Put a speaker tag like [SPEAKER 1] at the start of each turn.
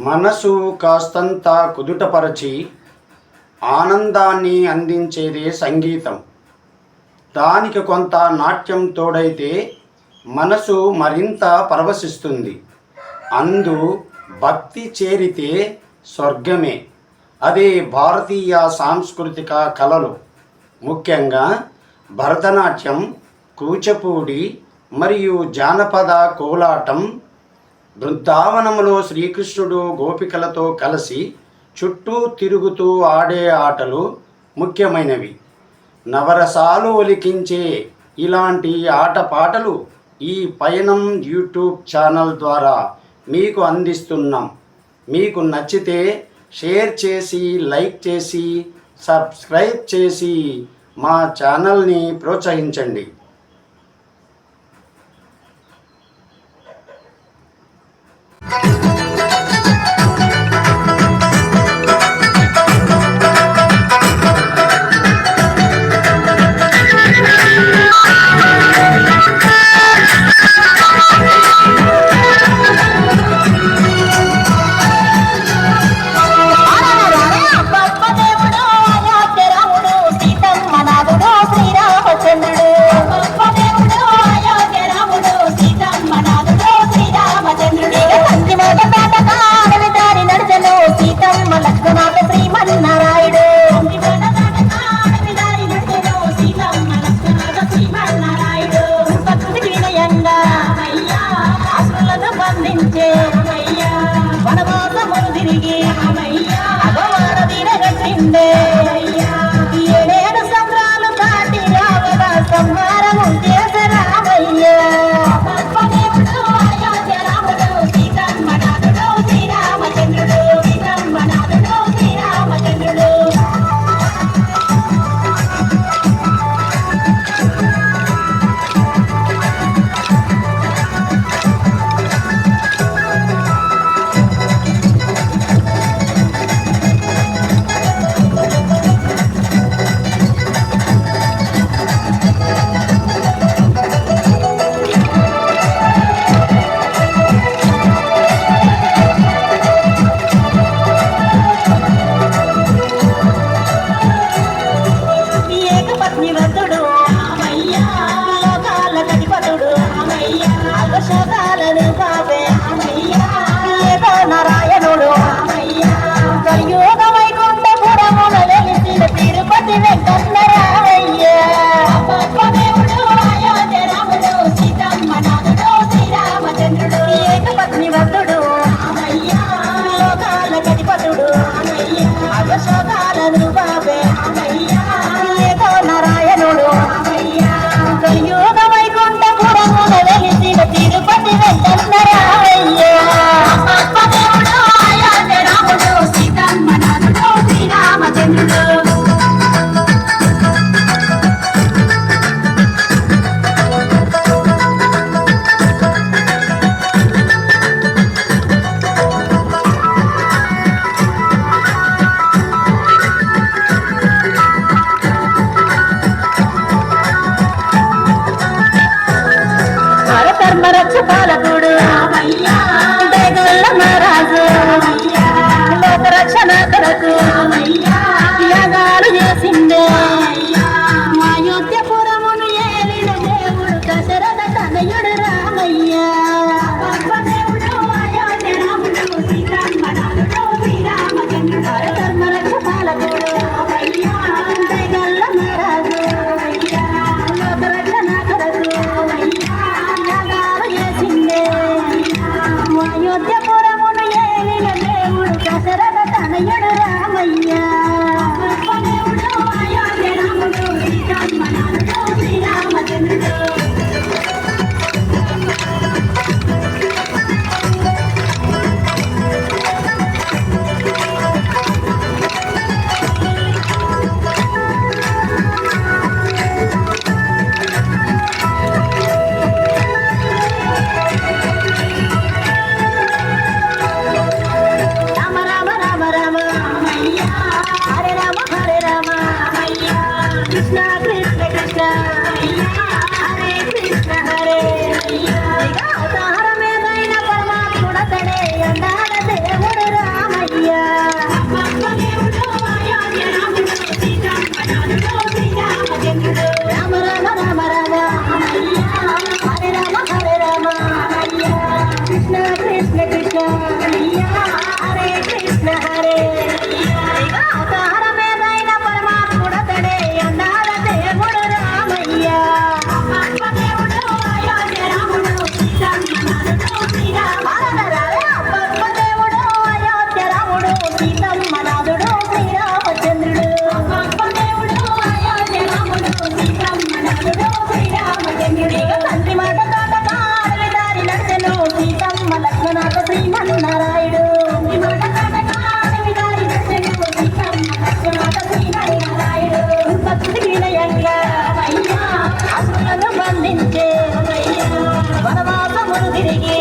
[SPEAKER 1] మనసు కాస్తంత కుదుటపరచి ఆనందాన్ని అందించేదే సంగీతం. దానికి కొంత నాట్యం తోడైతే మనసు మరింత పరవశిస్తుంది. అందు భక్తి చేరితే స్వర్గమే. అదే భారతీయ సాంస్కృతిక కళలు. ముఖ్యంగా భరతనాట్యం కూచిపూడి మరియు జానపద కోలాటం బృందావనములో శ్రీకృష్ణుడు గోపికలతో కలిసి చుట్టూ తిరుగుతూ ఆడే ఆటలు ముఖ్యమైనవి. నవరసాలు ఒలికించే ఇలాంటి ఆటపాటలు ఈ పయనం యూట్యూబ్ ఛానల్ ద్వారా మీకు అందిస్తున్నాం. మీకు నచ్చితే షేర్ చేసి లైక్ చేసి సబ్స్క్రైబ్ చేసి మా ఛానల్ని ప్రోత్సహించండి.
[SPEAKER 2] రక్ష పాలకుడు దేగుళ్ళ మహారాజు లోక రక్షణ కొరకు బంధించే వనవాసమును తిరిగి